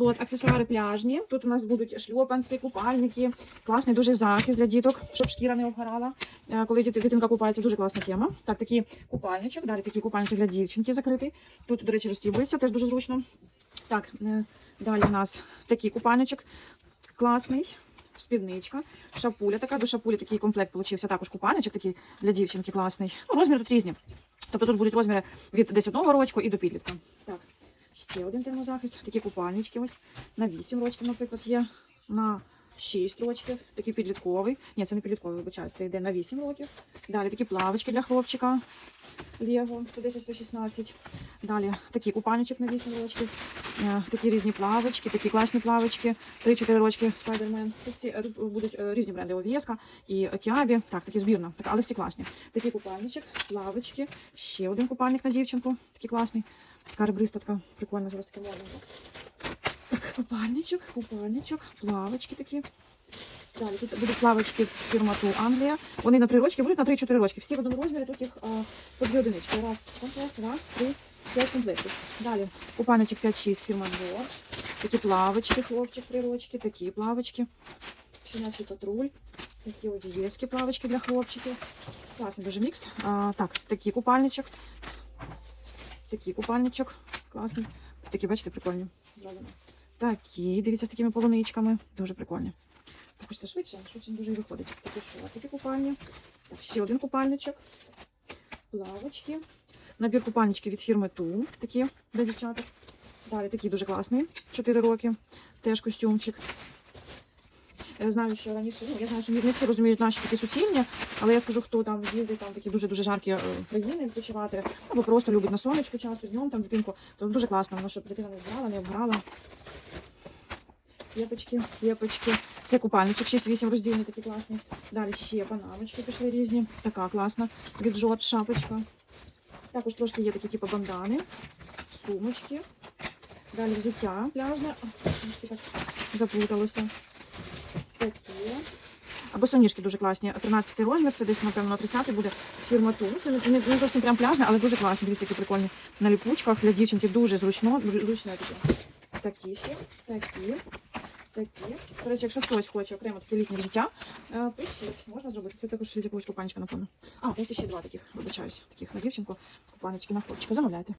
От, аксесуари пляжні. Тут у нас будуть шльопанці, купальники. Класний дуже захист для діток, щоб шкіра не обгорала. Е, Коли дитинка купається, дуже класна тема. Так, такий купальничок, далі такий купальничок для дівчинки закритий. Тут, до речі, розстібується, теж дуже зручно. Так, е, далі у нас такий купальничок класний. Спідничка, шапуля така, до шапулі такий комплект получився також купальничок такий для дівчинки класний. Ну, розміри тут різні. Тобто тут будуть розміри від десь одного рочку і до підлітка. Так, ще один термозахист. Такі купальнички ось на 8 рочків, наприклад, є. На 6 рочків. Такий підлітковий. Ні, це не підлітковий, вибачаю, це йде на 8 років. Далі такі плавочки для хлопчика. Лего 110-116. Далі такий купальничок на 8 рочків. Е, Такі різні плавочки, такі класні плавочки. 3-4 рочки Spider-Man. Тут, е, будуть е, різні бренди Овієска і Кіабі. Так, такі збірна, така, але всі класні. Такий купальничок, плавочки. Ще один купальник на дівчинку. Такий класний. Така ребриста, така прикольна, зараз таке модненько. Купальничок, купальничок, плавочки такі. Далі тут будуть плавочки фірма Ту Англія. Вони на три рочки, будуть на 3-4 рочки. Всі в одному розмірі, тут їх а, по дві одинички. Раз, комплект, два, три, п'ять комплектів. Далі купальничок 5-6 фірма Джордж. Такі плавочки, хлопчик, три рочки, такі плавочки. Щенячий патруль. Такі одієвські плавочки для хлопчиків. Класний дуже мікс. А, так, такий купальничок. Такий купальничок. Класний. Такі, бачите, прикольні. Зроблено. Такі, дивіться, з такими полуничками. Дуже прикольні. Хочеться швидше, швидше дуже і виходить. Такі шортики купальні. Так, ще один купальничок. Плавочки. Набір купальнички від фірми Ту. Такі для дівчаток. Далі такий дуже класний. 4 роки. Теж костюмчик. Я знаю, що раніше, ну я знаю, що не всі розуміють наші такі суцільні, але я скажу, хто там їздить там такі дуже дуже жаркі е, країни відпочивати, або просто любить на сонечку часу, днем там дитинку, то дуже класно, воно щоб дитина не збирала, не обграла. Кепочки, кепочки. Це купальничок 6-8 роздільні такі класні. Далі ще панамочки пішли різні. Така класна. Від жот шапочка. Також трошки є такі типу бандани, сумочки. Далі взуття пляжне. А, Трошки так заплуталося. Такі. А босоніжки дуже класні. 13 розмір, це десь, напевно, на 30 буде фірма Ту. Це не, не, не зовсім прям пляжне, але дуже класні. Дивіться, які прикольні на ліпучках. Для дівчинки дуже зручно, дуже зручне таке. Такі ще, такі, Такі. До речі, якщо хтось хоче окремо таке літнє взуття, е, пишіть, можна зробити. Це також від якогось купанчика, напевно. А, ось ще два таких, вибачаюсь, таких на дівчинку, купанечки на хлопчика. Замовляйте.